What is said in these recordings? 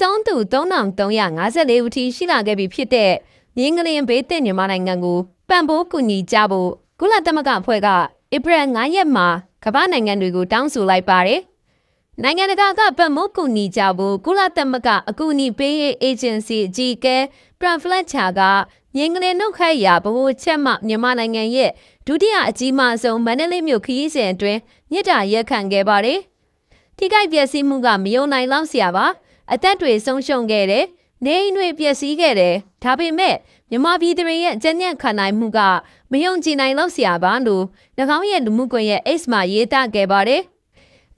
ဆုံးသူ3354ဦးထိရှိလာခဲ့ပြီဖြစ်တဲ့မြင်းကလင်းဘေးသင့်မြန်မာနိုင်ငံကိုပံ့ပိုးကူညီကြဖို့ကုလသမဂ္ဂအဖွဲ့ကဧပြီ9ရက်မှာကမ္ဘာနိုင်ငံတွေကိုတောင်းဆိုလိုက်ပါတယ်။နိုင်ငံတကာကပံ့ပိုးကူညီကြဖို့ကုလသမဂ္ဂအကူအညီပေးရေးအေဂျင်စီအကြီးအကဲပရန်ဖလက်ချာကမြင်းကလင်းနှုတ်ခတ်ရာဗဟိုချက်မှမြန်မာနိုင်ငံရဲ့ဒုတိယအကြီးမားဆုံးမန္တလေးမြို့ခရီးစဉ်အတွင်းမြစ်တာရက်ခံခဲ့ပါတယ်။ထိခိုက်ပျက်စီးမှုကမယုံနိုင်လောက်စရာပါ အသက်တွေဆုံးရှုံးခဲ့တယ်နေအိမ်တွေပျက်စီးခဲ့တယ်ဒါပေမဲ့မြမပြည်သူတွေရဲ့ကြံ့ညံ့ခံနိုင်မှုကမယုံကြည်နိုင်လောက်စရာပါလို့၎င်းရဲ့လူမှုကွန်ရက် X မှာရေးသားခဲ့ပါတယ်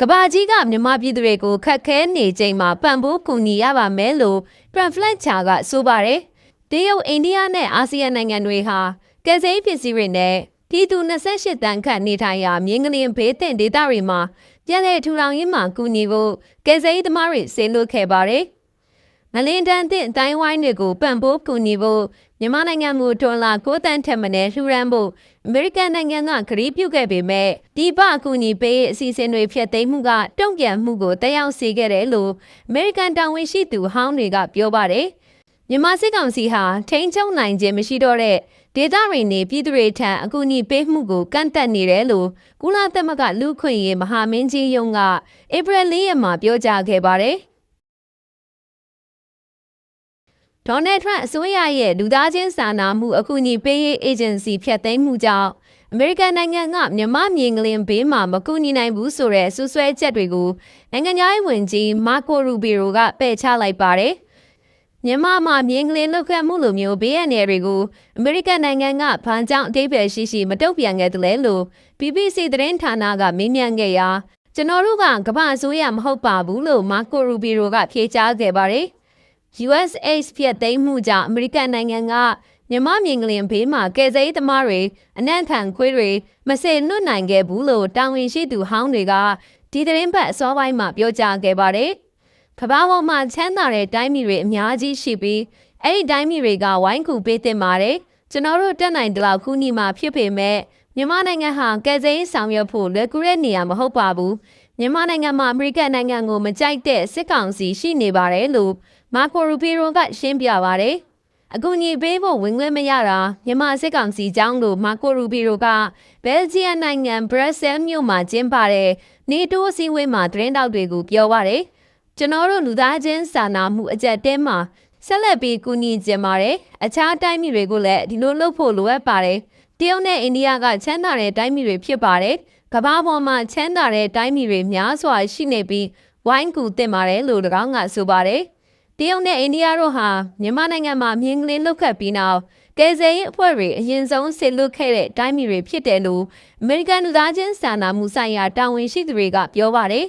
ကဘာကြီးကမြမပြည်သူတွေကိုခက်ခဲနေချိန်မှာပံ့ပိုးကူညီရပါမယ်လို့ Pamphlet ချာကဆိုပါတယ်တရုတ်အိန္ဒိယနဲ့အာဆီယံနိုင်ငံတွေဟာကယ်ဆယ်ရေးပစ္စည်းတွေနဲ့ပြည်သူ28တန်းခန့်နေထိုင်ရာမြင်းကလင်းဘေးသင့်ဒေသတွေမှာ ပြည်내ထူထောင်ရေးမှာကူညီဖို့ကယ်ဆယ်ရေးသမားတွေဆေးလွတ်ခဲ့ပါတယ်။မလင်တန်တဲ့အတိုင်းဝိုင်းတွေကိုပံ့ပိုးကူညီဖို့မြန်မာနိုင်ငံကိုဒေါ်လာ9တန်းထက်မနည်းလှူဒန်းဖို့အမေရိကန်နိုင်ငံကကတိပြုခဲ့ပေမဲ့ဒီပအကူအညီပေးရေးအစီအစဉ်တွေဖျက်သိမ်းမှုကတုံ့ပြန်မှုကိုတက်ရောက်စေခဲ့တယ်လို့အမေရိကန်တာဝန်ရှိသူဟောင်းတွေကပြောပါတယ်။မြန်မာစစ်ကောင်စီဟာထိန်းချုပ်နိုင်ခြင်းမရှိတော့တဲ့ ဒေသတွေနေပြည်သူတွေထံအကူအညီပေးမှုကိုကန့်တက်နေတယ်လို့ကုလသမဂ္ဂလူ့ခွင့်ရေးမဟာမင်းကြီးယုံကဧပြီလရက်မှာပြောကြားခဲ့ပါတယ်။ဒေါ်နယ်ထရန့်အစိုးရရဲ့လူသားချင်းစာနာမှုအကူအညီပေးရေးအေဂျင်စီဖျက်သိမ်းမှုကြောင့်အမေရိကန်နိုင်ငံကမြန်မာမြင်ကလင်ဘေးမှာမကူညီနိုင်ဘူးဆိုတဲ့ဆွဆွဲချက်တွေကိုနိုင်ငံသားဝင်ကြီးမာကိုရူဘီရိုကပယ်ချလိုက်ပါတယ်။ မြန်မာမှာမြင်းကလေးလောက်ခတ်မှုလိုမျိုးဘေးရန်တွေကိုအမေရိကန်နိုင်ငံကဗန်ကြောင့်အတိတ်ပဲရှိရှိမတုံ့ပြန်ခဲ့တယ်လေလို့ BBC သတင်းဌာနကမေးမြန်းခဲ့ရာကျွန်တော်တို့ကကမ္ဘာအစိုးရမဟုတ်ပါဘူးလို့မာကိုရူဘီရိုကဖြေကြားခဲ့ပါတယ်။ USAID ပြည့်သိမ်းမှုကြောင့်အမေရိကန်နိုင်ငံကမြမမြင်ကလင်ဘေးမှာကယ်ဆယ်ရေးသမားတွေအနံ့ခံခွေးတွေမစေလွတ်နိုင်ခဲ့ဘူးလို့တာဝန်ရှိသူဟောင်းတွေကဒီသတင်းပတ်အစောပိုင်းမှာပြောကြားခဲ့ပါတယ်။ ကမ္ဘာပေါ်မှာချမ်းသာတဲ့တိုင်းပြည်တွေအများကြီးရှိပြီးအဲ့ဒီတိုင်းပြည်တွေကဝိုင်းကူပေးတင်ပါတယ်။ကျွန်တော်တို့တက်နိုင်တဲ့လောက်ခုညီမှာဖြစ်ပေမဲ့မြန်မာနိုင်ငံဟာကယ်ဆယ်ရေးဆောင်ရွက်ဖို့လွယ်ကူတဲ့နေရာမဟုတ်ပါဘူး။မြန်မာနိုင်ငံမှာအမေရိကန်နိုင်ငံကိုမကြိုက်တဲ့စစ်ကောင်စီရှိနေပါတယ်လို့မာကိုရူပီရိုကရှင်းပြပါတယ်။အကူအညီပေးဖို့ဝင်ခွင့်မရတာမြန်မာစစ်ကောင်စီကြောင်းလို့မာကိုရူပီရိုကဘယ်လ်ဂျီယံနိုင်ငံဘရက်ဆဲမြို့မှာကျင်းပတဲ့နေတိုးအစည်းအဝေးမှာသတင်းတောက်တွေကိုပြောပါတယ်။ ကျွန်တော်တို့လူသားချင်းစာနာမှုအကြက်တဲမှာဆက်လက်ပြီးကူညီကြပါတယ်။အခြားတိုင်းပြည်တွေကိုလည်းဒီလိုလုပ်ဖို့လိုအပ်ပါတယ်။တရုတ်နဲ့အိန္ဒိယကချမ်းသာတဲ့တိုင်းပြည်တွေဖြစ်ပါတယ်။ကမ္ဘာပေါ်မှာချမ်းသာတဲ့တိုင်းပြည်တွေများစွာရှိနေပြီးဝိုင်းကူတင်ပါတယ်လို့၎င်းကဆိုပါတယ်။တရုတ်နဲ့အိန္ဒိယတို့ဟာမြန်မာနိုင်ငံမှာမြင်းကလေးလုတ်ခတ်ပြီးနောက်ကယ်ဆယ်ရေးအဖွဲ့တွေအရင်ဆုံးဆစ်လွတ်ခဲ့တဲ့တိုင်းပြည်တွေဖြစ်တယ်လို့အမေရိကန်လူသားချင်းစာနာမှုဆိုင်ရာတာဝန်ရှိသူတွေကပြောပါတယ်